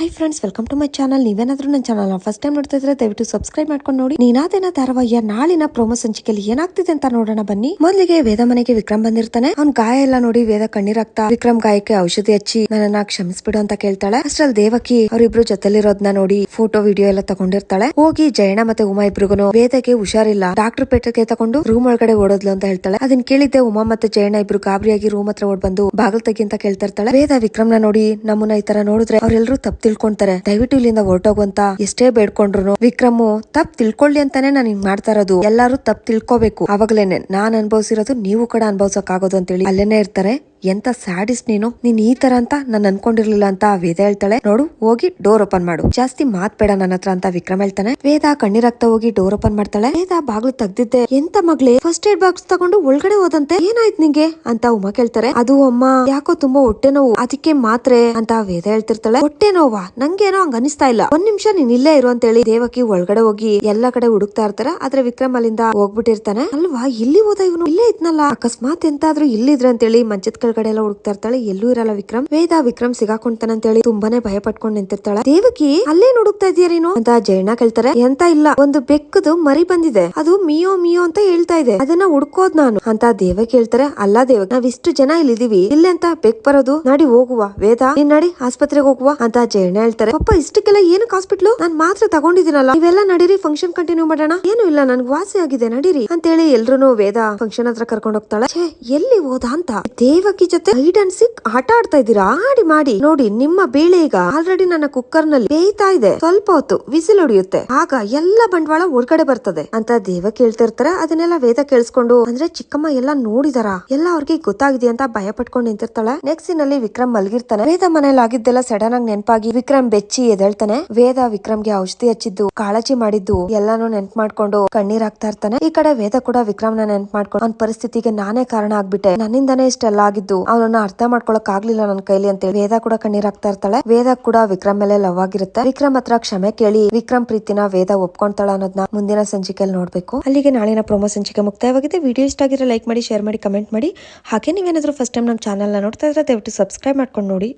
Hi friends welcome to my channel ನೀವೇನಾದ್ರೂ ನನ್ನ channel first time ನೋಡ್ತಾ ಇದ್ರೆ ದಯವಿಟ್ಟು ಸಬ್ಸ್ಕ್ರೈಬ್ ಮಾಡ್ಕೊಂಡು ನೋಡಿ. ನೀನಾದೇನ ಧಾರಾವಾಹಿಯ ನಾಳಿನ ಪ್ರೋಮೋ ಸಂಚಿಕೆಯಲ್ಲಿ ಏನಾಗ್ತಿದೆ ಅಂತ ನೋಡೋಣ ಬನ್ನಿ. ಮೊದಲಿಗೆ ವೇದ ಮನೆಗೆ ವಿಕ್ರಮ್ ಬಂದಿರ್ತಾನೆ. ಅವ್ನ ಗಾಯ ಎಲ್ಲ ನೋಡಿ ವೇದ ಕಣ್ಣೀರಾಗ್ತ ವಿಕ್ರಮ್ ಗಾಯಕ್ಕೆ ಔಷಧಿ ಹಚ್ಚಿ ನನ್ನ ಕ್ಷಮಿಸ್ಬಿಡು ಅಂತ ಕೇಳ್ತಾಳೆ. ಅಷ್ಟ್ರಲ್ಲಿ ದೇವಕಿ ಅವರಿಬ್ರು ಜೊತೆಲಿರೋದ್ನ ನೋಡಿ ಫೋಟೋ ವಿಡಿಯೋ ಎಲ್ಲ ತಗೊಂಡಿರ್ತಾಳೆ. ಹೋಗಿ ಜಯಣ್ಣ ಮತ್ತೆ ಉಮಾ ಇಬ್ರಿಗೂ ವೇದಕ್ಕೆ ಹುಷಾರಿಲ್ಲ. ಡಾಕ್ಟರ್ ಪೇಟಕ್ಕೆ ತಗೊಂಡು ರೂಮ್ ಒಳಗಡೆ ಓಡೋದ್ಲು ಅಂತ ಹೇಳ್ತಾಳೆ. ಅದನ್ನ ಕೇಳಿದ್ದೆ ಉಮಾ ಮತ್ತೆ ಜಯಣ್ಣ ಇಬ್ರು ಗಾಬರಿಯಾಗಿ ರೂಮ್ ಹತ್ರ ಓಡ್ ಬಂದು ಬಾಗಲ್ ತೆಗಿ ಅಂತ ಕೇಳ್ತಾ ಇರ್ತಾಳೆ. ವೇದ ವಿಕ್ರಮ್ನ ನೋಡಿ ನಮ್ಮನ್ನ ಈ ತರ ನೋಡಿದ್ರೆ ಅವರೆಲ್ಲರೂ ತಪ್ಪು ತಿಳ್ಕೊಂತಾರೆ. ದಯವಿಟ್ಟು ಇಲ್ಲಿಂದ ಹೊರಟೋಗುವಂತ ಎಷ್ಟೇ ಬೇಡ್ಕೊಂಡ್ರು ವಿಕ್ರಮ್ ತಪ್ ತಿಳ್ಕೊಳ್ಳಿ ಅಂತಾನೆ ನಾನು ಹಿಂಗ್ ಮಾಡ್ತಾ ಇರೋದು. ಎಲ್ಲಾರು ತಪ್ ತಿಳ್ಕೊಬೇಕು. ಅವಾಗ್ಲೇನೆ ನಾನ್ ಅನ್ಭವಿಸಿರೋದು ನೀವು ಕೂಡ ಅನ್ಭವಿಸಕ್ ಆಗೋದು ಅಂತೇಳಿ ಅಲ್ಲೇನೆ ಇರ್ತಾರೆ. ಎಂತ ಸ್ಯಾಡಿಸ್ಟ್ ನೀನು? ನೀನ್ ಈ ತರ ಅಂತ ನಾನು ಅನ್ಕೊಂಡಿರ್ಲಿಲ್ಲ ಅಂತ ವೇದ ಹೇಳ್ತಾಳೆ. ನೋಡು, ಹೋಗಿ ಡೋರ್ ಓಪನ್ ಮಾಡು. ಜಾಸ್ತಿ ಮಾತ್ ಬೇಡ ನನ್ನ ಹತ್ರ ಅಂತ ವಿಕ್ರಮ್ ಹೇಳ್ತಾನೆ. ವೇದ ಕಣ್ಣೀರಾಗ್ತಾ ಹೋಗಿ ಡೋರ್ ಓಪನ್ ಮಾಡ್ತಾಳೆ. ವೇದ ಬಾಗ್ಲು ತೆಗ್ದಿದ್ದೆ. ಎಂತ ಮಗ್ಲೇ ಫಸ್ಟ್ ಏಡ್ ಬಾಕ್ಸ್ ತಗೊಂಡು ಒಳಗಡೆ ಹೋದಂತೆ ಏನಾಯ್ತು ನಿಂಗೆ? ಅಂತ ಉಮಾ ಕೇಳ್ತಾರೆ. ಅದು ಅಮ್ಮ, ಯಾಕೋ ತುಂಬಾ ಹೊಟ್ಟೆ ನೋವು. ಅದಕ್ಕೆ ಮಾತ್ರೆ ಅಂತ ವೇದ ಹೇಳ್ತಿರ್ತಾಳೆ. ಹೊಟ್ಟೆ ನೋವಾ? ನಂಗೇನೋ ಹಂಗ ಅನಿಸ್ತಾ ಇಲ್ಲ. ಒಂದ್ ನಿಮಿಷ ನೀನ್ ಇಲ್ಲೇ ಇರು ಅಂತ ಹೇಳಿ ದೇವಕಿ ಒಳಗಡೆ ಹೋಗಿ ಎಲ್ಲಾ ಕಡೆ ಹುಡುಕ್ತಾ ಇರ್ತಾರ. ಆದ್ರೆ ವಿಕ್ರಮ್ ಅಲ್ಲಿಂದ ಹೋಗ್ಬಿಟ್ಟಿರ್ತಾನೆ. ಅಲ್ವಾ? ಇಲ್ಲಿ ಹೋದ ಇವನು? ಇಲ್ಲೇ ಇದ್ನಲ್ಲ. ಅಕಸ್ಮಾತ್ ಎಂತಾದ್ರೂ ಇಲ್ಲಿದ್ರೆ ಅಂತೇಳಿ ಮಂಚದ ಕೆಳಗಡೆ ಎಲ್ಲ ಹುಡುಕ್ತಾ ಇರ್ತಾಳೆ. ಎಲ್ಲೂ ಇರಲ್ಲ ವಿಕ್ರಮ್. ವೇದ ವಿಕ್ರಮ್ ಅಂತ ಹೇಳಿ ತುಂಬಾನೇ ಭಯ ಪಟ್ಕೊಂಡು ನಿಂತಿರ್ತಾಳೆ. ದೇವಕಿ, ಅಲ್ಲೇ ಹುಡುಕ್ತಾ ಇದೀಯ ನೀನು? ಅಂತ ಜಯಣ್ಣ ಕೇಳ್ತಾರೆ. ಎಂತ ಇಲ್ಲ, ಒಂದು ಬೆಕ್ಕದು ಮರಿ ಬಂದಿದೆ. ಅದು ಮಿಯೋ ಮಿಯೋ ಅಂತ ಹೇಳ್ತಾ ಇದೆ. ಅದನ್ನ ಹುಡ್ಕೋದ್ ನಾನು ಅಂತ ದೇವಕಿ ಹೇಳ್ತಾರೆ ಅಲ್ಲ ದೇವ ನಾವ್ ಇಷ್ಟು ಜನ ಇಲ್ಲಿ ಇದೀವಿ ಇಲ್ಲೇ ಅಂತ ಬೆಕ್ ಬರೋದು. ನಡಿ ಹೋಗುವ. ವೇದ, ನೀನ್ ನಡಿ ಆಸ್ಪತ್ರೆಗೆ ಹೋಗುವ ಅಂತ ಜಯಣ್ಣ ಹೇಳ್ತಾರೆ. ಪಪ್ಪ, ಇಷ್ಟಕ್ಕೆಲ್ಲ ಏನಕ್ಕೆ ಹಾಸ್ಪಿಟ್ಲು ನಾನ್ ಮಾತ್ರ ತಗೊಂಡಿದ್ದೀನಲ್ಲ. ಇವೆಲ್ಲ ನಡೀರಿ ಫಂಕ್ಷನ್ ಕಂಟಿನ್ಯೂ ಮಾಡೋಣ. ಏನು ಇಲ್ಲ, ನನ್ಗೆ ವಾಸಿ ಆಗಿದೆ. ನಡೀರಿ. ಅಂತೇಳಿ ಎಲ್ರು ವೇದ ಫಂಕ್ಷನ್ ಹತ್ರ ಕರ್ಕೊಂಡು ಹೋಗ್ತಾಳೆ. ಎಲ್ಲಿ ಹೋದ ಅಂತ. ದೇವಕಿ ಜೊತೆ ಹೈಡ್ ಅಂಡ್ ಸಿಕ್ ಆಟ ಆಡ್ತಾ ಇದ್ದೀರಾ? ಮಾಡಿ ಮಾಡಿ. ನೋಡಿ, ನಿಮ್ಮ ಬೇಳೆ ಈಗ ಆಲ್ರೆಡಿ ನನ್ನ ಕುಕ್ಕರ್ನಲ್ಲಿ ಬೇಯ್ತಾ ಇದೆ. ಸ್ವಲ್ಪ ಹೊತ್ತು ವಿಸಿಲ್ ಹೊಡಿಯುತ್ತೆ. ಆಗ ಎಲ್ಲ ಬಂಡವಾಳ ಹೊರಗಡೆ ಬರ್ತದೆ. ಅಂತ ದೇವ ಕೇಳ್ತಿರ್ತಾರೆ ಅದನ್ನೆಲ್ಲ ವೇದ ಕೇಳಿಸ್ಕೊಂಡು, ಅಂದ್ರೆ ಚಿಕ್ಕಮ್ಮ ಎಲ್ಲ ನೋಡಿದಾರ? ಎಲ್ಲ ಅವ್ರಿಗೆ ಗೊತ್ತಾಗಿದೆ ಅಂತ ಭಯ ಪಟ್ಕೊಂಡು ನಿಂತಿರ್ತಾಳೆ ನೆಕ್ಸ್ಟ್ನಲ್ಲಿ ವಿಕ್ರಮ್ ಮಲಗಿರ್ತಾನೆ. ವೇದ ಮನೇಲಿ ಆಗಿದ್ದೆಲ್ಲ ಸಡನ್ ಆಗಿ ನೆನಪಾಗಿ ವಿಕ್ರಮ್ ಬೆಚ್ಚಿ ಎದಳ್ತಾನೆ ವೇದ ವಿಕ್ರಮ್ಗೆ ಔಷಧಿ ಹಚ್ಚಿದ್ದು, ಕಾಳಜಿ ಮಾಡಿದ್ದು, ಎಲ್ಲಾನು ನೆನ್ಪ್ ಮಾಡ್ಕೊಂಡು ಕಣ್ಣೀರ್ ಹಾಕ್ತಾ ಇರ್ತಾನೆ. ಈ ಕಡೆ ವೇದ ಕೂಡ ವಿಕ್ರಮ್ನ ನೆನ್ಪ್ ಮಾಡ್ಕೊಂಡು ಅವ್ನ ಪರಿಸ್ಥಿತಿಗೆ ನಾನೇ ಕಾರಣ ಆಗ್ಬಿಟ್ಟೆ. ನನ್ನಿಂದಾನೇ ಇಷ್ಟೆಲ್ಲ ಆಗಿದ್ದು. ಅವನನ್ನ ಅರ್ಥ ಮಾಡ್ಕೊಳಕ್ ಆಗ್ಲಿಲ್ಲ ನನ್ನ ಕೈಲಿ ಅಂತ ಹೇಳಿ ವೇದ ಕೂಡ ಕಣ್ಣೀರ್ ಹಾಕ್ತಾ ಇರ್ತಾಳೆ. ವೇದ ಕೂಡ ವಿಕ್ರಮ್ ಮೇಲೆ ಲವ್ ಆಗಿರುತ್ತೆ. ವಿಕ್ರಮ್ ಹತ್ರ ಕ್ಷಮೆ ಕೇಳಿ ವಿಕ್ರಮ್ ಪ್ರೀತಿನ ವೇದ ಒಪ್ಕೊಂತಾಳ ಅನ್ನೋದನ್ನ ಮುಂದಿನ ಸಂಚಿಕೆಯಲ್ಲಿ ನೋಡ್ಬೇಕು. ಅಲ್ಲಿಗೆ ನಾಳಿನ ಪ್ರೊಮೋ ಸಂಚಿಕೆ ಮುಕ್ತಾಯವಾಗಿದೆ. ವಿಡಿಯೋ ಇಷ್ಟ ಆಗಿರೋ ಲೈಕ್ ಮಾಡಿ ಶೇರ್ ಮಾಡಿ ಕಮೆಂಟ್ ಮಾಡಿ. ಹಾಗೆ ನೀವೇನಾದ್ರೂ ಫಸ್ಟ್ ಟೈಮ್ ನಮ್ಮ ಚಾನಲ್ನ ನೋಡ್ತಾ ಇದ್ರೆ ದಯವಿಟ್ಟು ಸಬ್ಸ್ಕ್ರೈಬ್ ಮಾಡ್ಕೊಂಡು ನೋಡಿ.